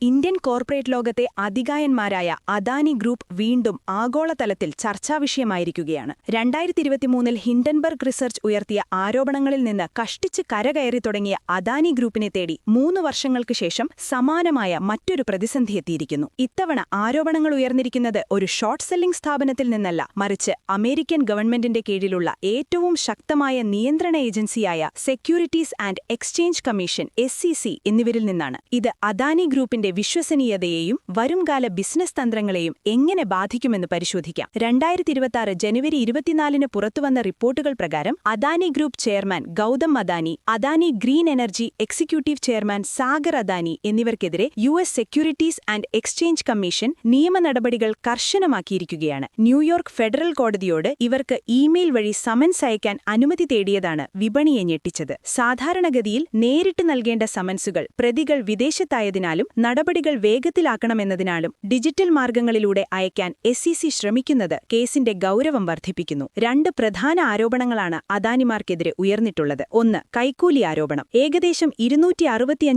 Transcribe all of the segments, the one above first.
Indian corporate ലോകത്തെ അധികായന്മാരായ Adani group വീണ്ടും ആഗോളതലത്തിൽ ചർച്ചാവിഷയമായിരിക്കുകയാണ് രണ്ടായിരത്തി ഇരുപത്തിമൂന്നിൽ ഹിൻഡൻബർഗ് റിസർച്ച് ഉയർത്തിയ ആരോപണങ്ങളിൽ നിന്ന് കഷ്ടിച്ച് കരകയറി തുടങ്ങിയ അദാനി ഗ്രൂപ്പിനെ തേടി മൂന്ന് വർഷങ്ങൾക്ക് ശേഷം സമാനമായ മറ്റൊരു പ്രതിസന്ധി എത്തിയിരിക്കുന്നു. ഇത്തവണ ആരോപണങ്ങൾ ഉയർന്നിരിക്കുന്നത് ഒരു ഷോർട്ട് സെല്ലിംഗ് സ്ഥാപനത്തിൽ നിന്നല്ല മറിച്ച് അമേരിക്കൻ ഗവൺമെന്റിന്റെ കീഴിലുള്ള ഏറ്റവും ശക്തമായ നിയന്ത്രണ ഏജൻസിയായ securities and exchange commission S എന്നിവരിൽ നിന്നാണ്. ഇത് അദാനി ഗ്രൂപ്പിന്റെ വിശ്വസനീയതയെയും വരുംകാല ബിസിനസ് തന്ത്രങ്ങളെയും എങ്ങനെ ബാധിക്കുമെന്ന് പരിശോധിക്കാം. രണ്ടായിരത്തി ഇരുപത്തിയാറ് ജനുവരി ഇരുപത്തിനാലിന് പുറത്തുവന്ന റിപ്പോർട്ടുകൾ പ്രകാരം Adani group chairman Gautam Adani Adani green energy executive chairman Sagar Adani എന്നിവർക്കെതിരെ U securities and exchange commission നിയമ നടപടികൾ കർശനമാക്കിയിരിക്കുകയാണ്. ന്യൂയോർക്ക് ഫെഡറൽ കോടതിയോട് ഇവർക്ക് ഇമെയിൽ വഴി സമൻസ് അയക്കാൻ അനുമതി തേടിയതാണ് വിപണിയെ ഞെട്ടിച്ചത്. സാധാരണഗതിയിൽ നേരിട്ട് നൽകേണ്ട സമൻസുകൾ പ്രതികൾ വിദേശത്തായതിനാലും നടപടികൾ വേഗത്തിലാക്കണമെന്നതിനാലും ഡിജിറ്റൽ മാർഗങ്ങളിലൂടെ അയക്കാൻ എസ് ശ്രമിക്കുന്നത് കേസിന്റെ ഗൗരവം വർദ്ധിപ്പിക്കുന്നു. രണ്ട് പ്രധാന ആരോപണങ്ങളാണ് അദാനിമാർക്കെതിരെ ഉയർന്നിട്ടുള്ളത്. ഒന്ന് കൈക്കൂലി ആരോപണം. ഏകദേശം ഇരുന്നൂറ്റി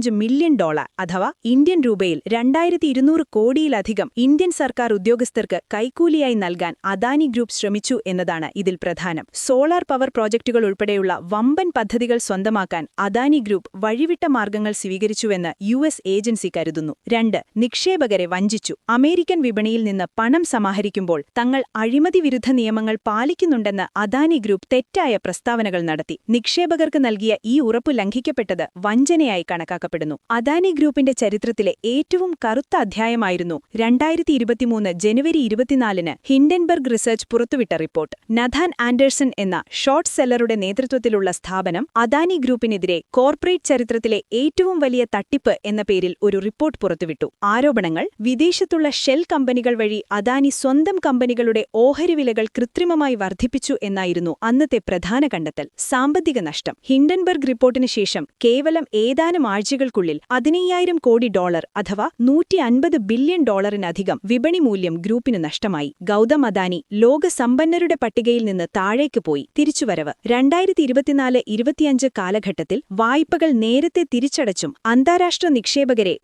മില്യൺ ഡോളർ അഥവാ ഇന്ത്യൻ രൂപയിൽ രണ്ടായിരത്തി ഇരുന്നൂറ് കോടിയിലധികം ഇന്ത്യൻ സർക്കാർ ഉദ്യോഗസ്ഥർക്ക് കൈക്കൂലിയായി നൽകാൻ അദാനി ഗ്രൂപ്പ് ശ്രമിച്ചു എന്നതാണ് ഇതിൽ പ്രധാനം. സോളാർ പവർ പ്രോജക്റ്റുകൾ ഉൾപ്പെടെയുള്ള വമ്പൻ പദ്ധതികൾ സ്വന്തമാക്കാൻ അദാനി ഗ്രൂപ്പ് വഴിവിട്ട മാർഗങ്ങൾ സ്വീകരിച്ചുവെന്ന് യു ഏജൻസി കരുതുന്നു. രണ്ട് നിക്ഷേപകരെ വഞ്ചിച്ചു. അമേരിക്കൻ വിപണിയിൽ നിന്ന് പണം സമാഹരിക്കുമ്പോൾ തങ്ങൾ അഴിമതി വിരുദ്ധ നിയമങ്ങൾ പാലിക്കുന്നുണ്ടെന്ന് അദാനി ഗ്രൂപ്പ് തെറ്റായ പ്രസ്താവനകൾ നടത്തി. നിക്ഷേപകർക്ക് നൽകിയ ഈ ഉറപ്പ് ലംഘിക്കപ്പെട്ടത് വഞ്ചനയായി കണക്കാക്കപ്പെടുന്നു. അദാനി ഗ്രൂപ്പിന്റെ ചരിത്രത്തിലെ ഏറ്റവും കറുത്ത അധ്യായമായിരുന്നു രണ്ടായിരത്തി ഇരുപത്തിമൂന്ന് ജനുവരി ഇരുപത്തിനാലിന് ഹിൻഡൻബർഗ് റിസർച്ച് പുറത്തുവിട്ട റിപ്പോർട്ട്. നഥാൻ ആൻഡേഴ്സൺ എന്ന ഷോർട്ട് സെല്ലറുടെ നേതൃത്വത്തിലുള്ള സ്ഥാപനം അദാനി ഗ്രൂപ്പിനെതിരെ കോർപ്പറേറ്റ് ചരിത്രത്തിലെ ഏറ്റവും വലിയ തട്ടിപ്പ് എന്ന പേരിൽ ഒരു റിപ്പോർട്ട് പുറത്തുവിട്ടു. ആരോപണങ്ങൾ വിദേശത്തുള്ള ഷെൽ കമ്പനികൾ വഴി അദാനി സ്വന്തം കമ്പനികളുടെ ഓഹരി വിലകൾ കൃത്രിമമായി വർദ്ധിപ്പിച്ചു എന്നായിരുന്നു അന്നത്തെ പ്രധാന കണ്ടെത്തൽ. സാമ്പത്തിക നഷ്ടം. ഹിൻഡൻബർഗ് റിപ്പോർട്ടിന് ശേഷം കേവലം ഏതാനും ആഴ്ചകൾക്കുള്ളിൽ പതിനയ്യായിരം കോടി ഡോളർ അഥവാ നൂറ്റി അൻപത് ബില്യൺ ഡോളറിനധികം വിപണി മൂല്യം ഗ്രൂപ്പിന് നഷ്ടമായി. ഗൗതം അദാനി ലോക സമ്പന്നരുടെ പട്ടികയിൽ നിന്ന് താഴേക്ക് പോയി. തിരിച്ചുവരവ്. രണ്ടായിരത്തി ഇരുപത്തിനാല് ഇരുപത്തിയഞ്ച് കാലഘട്ടത്തിൽ വായ്പകൾ നേരത്തെ തിരിച്ചടച്ചും അന്താരാഷ്ട്ര നിക്ഷേപകരെ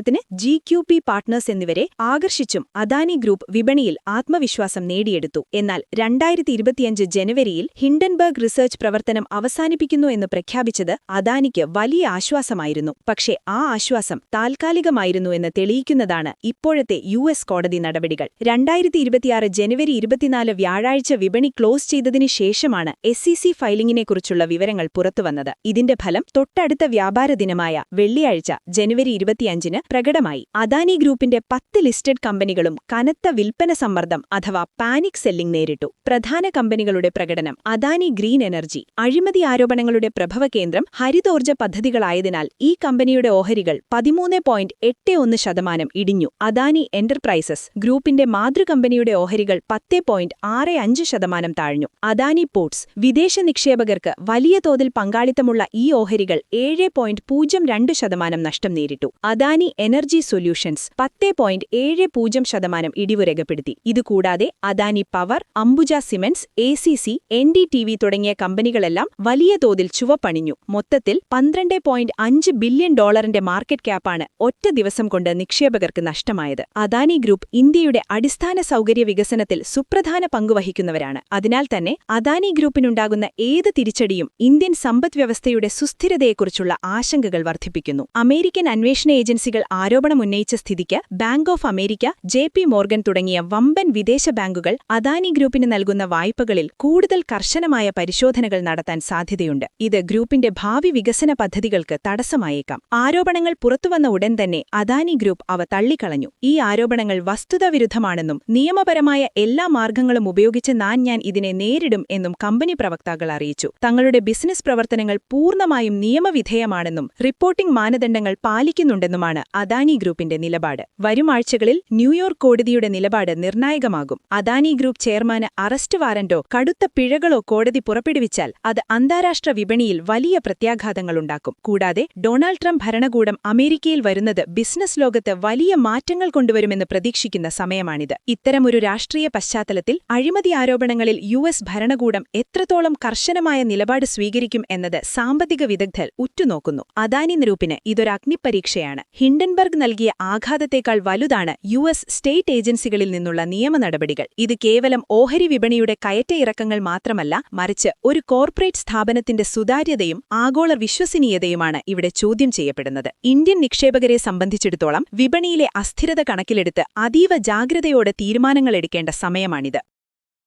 ഉദാഹരണത്തിന് ജി ക്യു പി പാർട്ട്നേഴ്സ് എന്നിവരെ ആകർഷിച്ചും അദാനി ഗ്രൂപ്പ് വിപണിയിൽ ആത്മവിശ്വാസം നേടിയെടുത്തു. എന്നാൽ രണ്ടായിരത്തി ഇരുപത്തിയഞ്ച് ജനുവരിയിൽ ഹിൻഡൻബർഗ് റിസർച്ച് പ്രവർത്തനം അവസാനിപ്പിക്കുന്നു എന്ന് പ്രഖ്യാപിച്ചത് അദാനിക്ക് വലിയ ആശ്വാസമായിരുന്നു. പക്ഷേ ആ ആശ്വാസം താൽക്കാലികമായിരുന്നു എന്ന് തെളിയിക്കുന്നതാണ് ഇപ്പോഴത്തെ യു എസ് കോടതി നടപടികൾ. രണ്ടായിരത്തി ഇരുപത്തിയാറ് ജനുവരി ഇരുപത്തിനാല് വ്യാഴാഴ്ച വിപണി ക്ലോസ് ചെയ്തതിനു ശേഷമാണ് എസ് സി ഫയലിംഗിനെക്കുറിച്ചുള്ള വിവരങ്ങൾ പുറത്തുവന്നത്. ഇതിന്റെ ഫലം തൊട്ടടുത്ത വ്യാപാര ദിനമായ വെള്ളിയാഴ്ച ജനുവരി ഇരുപത്തിയഞ്ചിന് പ്രകടമായി. അദാനി ഗ്രൂപ്പിന്റെ പത്ത് ലിസ്റ്റഡ് കമ്പനികളും കനത്ത വിൽപ്പന സമ്മർദ്ദം അഥവാ പാനിക് സെല്ലിംഗ് നേരിട്ടു. പ്രധാന കമ്പനികളുടെ പ്രകടനം അദാനി ഗ്രീൻ എനർജി. അഴിമതി ആരോപണങ്ങളുടെ പ്രഭവകേന്ദ്രം ഹരിതോർജ പദ്ധതികളായതിനാൽ ഈ കമ്പനിയുടെ ഓഹരികൾ പതിമൂന്ന് പോയിന്റ് എട്ട് ഒന്ന് ശതമാനം ഇടിഞ്ഞു. അദാനി എന്റർപ്രൈസസ് ഗ്രൂപ്പിന്റെ മാതൃകമ്പനിയുടെ ഓഹരികൾ പത്ത് പോയിന്റ് ആറ് അഞ്ച് ശതമാനം താഴ്ന്നു അദാനി പോർട്സ് വിദേശ നിക്ഷേപകർക്ക് വലിയ തോതിൽ പങ്കാളിത്തമുള്ള ഈ ഓഹരികൾ ഏഴ് പോയിന്റ് പൂജ്യം രണ്ട് ശതമാനം നഷ്ടം നേരിട്ടു. അദാനി എനർജി സൊല്യൂഷൻസ് പത്ത് പോയിന്റ് ഏഴ് പൂജ്യം ശതമാനം ഇടിവ് രേഖപ്പെടുത്തി. ഇതുകൂടാതെ Adani power Ambuja cements A C C N D T V തുടങ്ങിയ കമ്പനികളെല്ലാം വലിയ തോതിൽ ചുവപ്പണിഞ്ഞു. മൊത്തത്തിൽ പന്ത്രണ്ട് പോയിന്റ് അഞ്ച് ബില്യൺ ഡോളറിന്റെ മാർക്കറ്റ് ക്യാപ്പാണ് ഒറ്റ ദിവസം കൊണ്ട് നിക്ഷേപകർക്ക് നഷ്ടമായത്. അദാനി ഗ്രൂപ്പ് ഇന്ത്യയുടെ അടിസ്ഥാന സൗകര്യ വികസനത്തിൽ സുപ്രധാന പങ്കുവഹിക്കുന്നവരാണ് അതിനാൽ തന്നെ അദാനി ഗ്രൂപ്പിനുണ്ടാകുന്ന ഏത് തിരിച്ചടിയും ഇന്ത്യൻ സമ്പദ്വ്യവസ്ഥയുടെ സുസ്ഥിരതയെക്കുറിച്ചുള്ള ആശങ്കകൾ വർദ്ധിപ്പിക്കുന്നു. അമേരിക്കൻ അന്വേഷണ ഏജൻസികൾ ആരോപണമുന്നയിച്ച സ്ഥിതിക്ക് bank of America J P Morgan തുടങ്ങിയ വമ്പൻ വിദേശ ബാങ്കുകൾ അദാനി ഗ്രൂപ്പിന് നൽകുന്ന വായ്പകളിൽ കൂടുതൽ കർശനമായ പരിശോധനകൾ നടത്താൻ സാധ്യതയുണ്ട്. ഇത് ഗ്രൂപ്പിന്റെ ഭാവി വികസന പദ്ധതികൾക്ക് തടസ്സമായേക്കാം. ആരോപണങ്ങൾ പുറത്തുവന്ന ഉടൻ തന്നെ അദാനി ഗ്രൂപ്പ് അവ തള്ളിക്കളഞ്ഞു. ഈ ആരോപണങ്ങൾ വസ്തുതാവിരുദ്ധമാണെന്നും നിയമപരമായ എല്ലാ മാർഗങ്ങളും ഉപയോഗിച്ച് നാൻ ഞാൻ ഇതിനെ നേരിടും എന്നും കമ്പനി പ്രവക്താക്കൾ അറിയിച്ചു. തങ്ങളുടെ ബിസിനസ് പ്രവർത്തനങ്ങൾ പൂർണമായും നിയമവിധേയമാണെന്നും റിപ്പോർട്ടിംഗ് മാനദണ്ഡങ്ങൾ പാലിക്കുന്നുണ്ടെന്നുമാണ് അദാനി ഗ്രൂപ്പിന്റെ നിലപാട്. വരും ആഴ്ചകളിൽ ന്യൂയോർക്ക് കോടതിയുടെ നിലപാട് നിർണായകമാകും. അദാനി ഗ്രൂപ്പ് ചെയർമാന് അറസ്റ്റ് വാറന്റോ കടുത്ത പിഴകളോ കോടതി പുറപ്പെടുവിച്ചാൽ അത് അന്താരാഷ്ട്ര വിപണിയിൽ വലിയ പ്രത്യാഘാതങ്ങളുണ്ടാക്കും കൂടാതെ ഡൊണാൾഡ് ട്രംപ് ഭരണകൂടം അമേരിക്കയിൽ വരുന്നത് ബിസിനസ് ലോകത്ത് വലിയ മാറ്റങ്ങൾ കൊണ്ടുവരുമെന്ന് പ്രതീക്ഷിക്കുന്ന സമയമാണിത്. ഇത്തരമൊരു രാഷ്ട്രീയ പശ്ചാത്തലത്തിൽ അഴിമതി ആരോപണങ്ങളിൽ യു ഭരണകൂടം എത്രത്തോളം കർശനമായ നിലപാട് സ്വീകരിക്കും എന്നത് സാമ്പത്തിക വിദഗ്ധർ ഉറ്റുനോക്കുന്നു. അദാനി ഗ്രൂപ്പിന് ഇതൊരു അഗ്നിപരീക്ഷയാണ്. ഹിൻഡൻബർഗ് നൽകിയ ആഘാതത്തേക്കാൾ വലുതാണ് യു എസ് സ്റ്റേറ്റ് ഏജൻസികളിൽ നിന്നുള്ള നിയമ നടപടികൾ. ഇത് കേവലം ഓഹരി വിപണിയുടെ കയറ്റ ഇറക്കങ്ങൾ മാത്രമല്ല മറിച്ച് ഒരു കോർപ്പറേറ്റ് സ്ഥാപനത്തിന്റെ സുതാര്യതയും ആഗോള വിശ്വസനീയതയുമാണ് ഇവിടെ ചോദ്യം ചെയ്യപ്പെടുന്നത്. ഇന്ത്യൻ നിക്ഷേപകരെ സംബന്ധിച്ചിടത്തോളം വിപണിയിലെ അസ്ഥിരത കണക്കിലെടുത്ത് അതീവ ജാഗ്രതയോടെ തീരുമാനങ്ങളെടുക്കേണ്ട സമയമാണിത്.